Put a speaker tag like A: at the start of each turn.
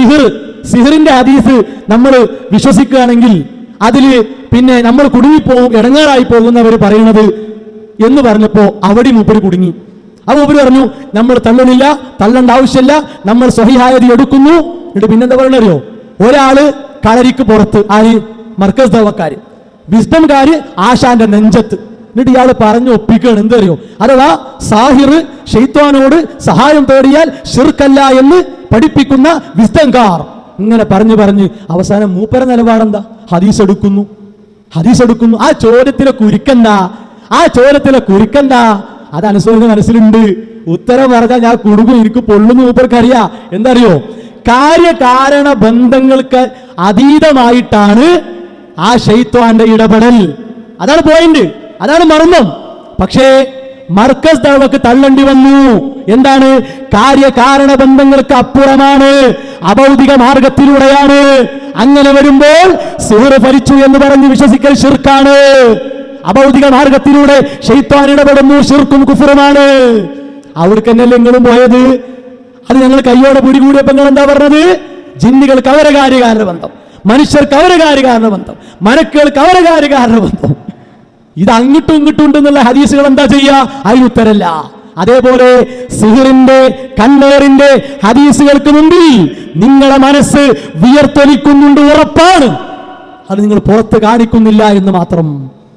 A: സിഹിർ സിഹിറിന്റെ ഹദീസ് നമ്മൾ വിശ്വസിക്കുകയാണെങ്കിൽ അതിൽ പിന്നെ നമ്മൾ കുടുങ്ങിപ്പോകും ഇടങ്ങാറായി പോകുന്നവർ പറയുന്നത് എന്ന് പറഞ്ഞപ്പോൾ അവിടെ മൂപ്പര് കുടുങ്ങി. അപ്പോൾ മൂപ്പര് പറഞ്ഞു നമ്മൾ തള്ളണില്ല തള്ളേണ്ട ആവശ്യമില്ല നമ്മൾ സ്വഹിഹായത് എടുക്കുന്നു. എന്നിട്ട് പിന്നെന്താ പറയണറിയോ ഒരാൾ കളരിക്ക് പുറത്ത് ആര്? മർക്കസ് ദവക്കാര്. വിസ്ഡംകാര് ആശാന്റെ നെഞ്ചത്ത്. എന്നിട്ട് ഇയാൾ പറഞ്ഞു ഒപ്പിക്കുകയാണ്. എന്തറിയോ അഥവാ സാഹിർ ഷെയ്ത്വാനോട് സഹായം തേടിയാൽ ഷിർക്കല്ല എന്ന് പഠിപ്പിക്കുന്ന വിസ്തംകാർ ഇങ്ങനെ പറഞ്ഞു പറഞ്ഞ് അവസാനം മൂപ്പര നിലപാടെന്താ? ഹദീസ് എടുക്കുന്നു. ഹദീസ് എടുക്കുന്നു. ആ ചോദ്യത്തിലെ കുരുക്കണ്ട ആ ചോദ്യത്തിലെ കുരുക്കണ്ട അത് അനുസരിച്ച് മനസ്സിലുണ്ട്. ഉത്തരം പറഞ്ഞാൽ ഞാൻ കുടുങ്ങും എനിക്ക് പൊള്ളുന്നു മൂപ്പർക്കറിയാ. എന്തറിയോ? കാര്യകാരണ ബന്ധങ്ങൾക്ക് അതീതമായിട്ടാണ് ആ ഷെയ്ത്വാന്റെ ഇടപെടൽ. അതാണ് പോയിന്റ് അതാണ് മർമ്മം. പക്ഷേ മർക്കസ് ദഴവക്ക് തള്ളേണ്ടി വന്നു. എന്താണ്? കാര്യകാരണ ബന്ധങ്ങൾക്ക് അപ്പുറമാണ് അഭൗതിക മാർഗത്തിലൂടെയാണ്. അങ്ങനെ വരുമ്പോൾ സിഹർ ഭരിച്ചു എന്ന് പറഞ്ഞ് വിശ്വസിക്കൽ ഷിർക്കാണ് അഭൗതിക മാർഗത്തിലൂടെ ഷെയ്ത്താൻ ഇടപെടുന്നു ഷിർക്കും കുഫറുമാണ്. അവിടേക്ക് തന്നെയല്ലേ നിങ്ങളും പോയത്? അത് ഞങ്ങൾ കയ്യോടെ പിടികൂടിയപ്പോൾ നിങ്ങൾ എന്താ പറഞ്ഞത്? ജിന്നുകൾക്ക് അവരെ കാര്യകാരണ ബന്ധം മനുഷ്യർക്ക് അവരെ കാര്യകാരണ ബന്ധം മരക്കുകൾക്ക് അവരെ കാര്യകാരണ ബന്ധം. ഇത് അങ്ങിട്ടും ഇങ്ങോട്ടും ഉണ്ടെന്നുള്ള ഹദീസുകൾ എന്താ ചെയ്യുക? അതിനുത്തരല്ല അതേപോലെ സിഹിറിന്റെ കണ്ണേറിന്റെ ഹദീസുകൾക്ക് മുമ്പിൽ നിങ്ങളുടെ മനസ്സ് വിയർത്തൊലിക്കുന്നുണ്ട് ഉറപ്പാണ്. അത് നിങ്ങൾ പുറത്ത് കാണിക്കുന്നില്ല എന്ന് മാത്രം.